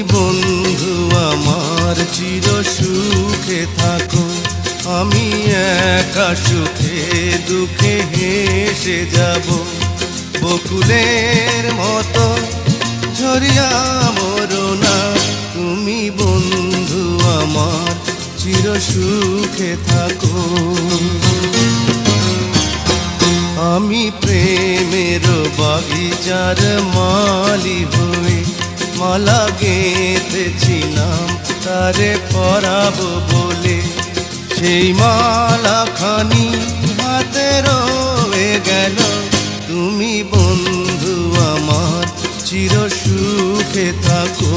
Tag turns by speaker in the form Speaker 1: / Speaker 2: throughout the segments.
Speaker 1: আমার চির সুখে থাকো। আমি একা সুখে, দুঃখে হেসে যাব। বকুলের মতো ঝরিয়া মরো না। তুমি বন্ধু, আমার চির সুখে থাকো। আমি প্রেমের বাগিচার মালি হয়ে মালা গেঁথেছিলাম, তারে পরাব বলে। সেই মালা খানি হাতে রয়ে গেল। তুমি বন্ধু আমার, চির সুখে থাকো।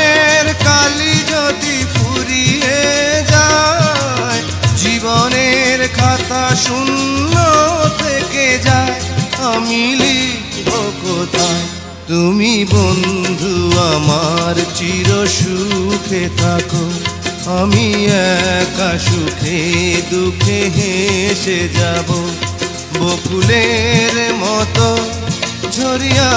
Speaker 1: লিখব কোথায় তুমি বন্ধু আমার চির সুখে থাকো। আমি একা সুখে দুঃখে হেসে যাব। বকুলের মতো ঝরিয়া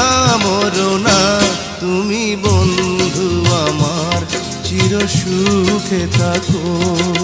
Speaker 1: মরো না। তুমি বন্ধু আমার চির সুখে থাকো।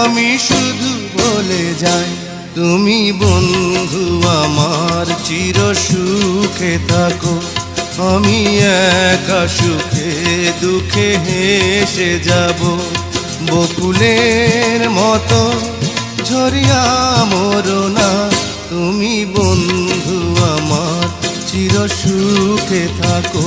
Speaker 1: আমি শুধু বলে যাই, তুমি বন্ধু আমার চির সুখে থাকো। আমি একা সুখে দুঃখে হেসে যাব। বকুলের মতো ঝরিয়া মরো না, তুমি বন্ধু আমার চির সুখে থাকো।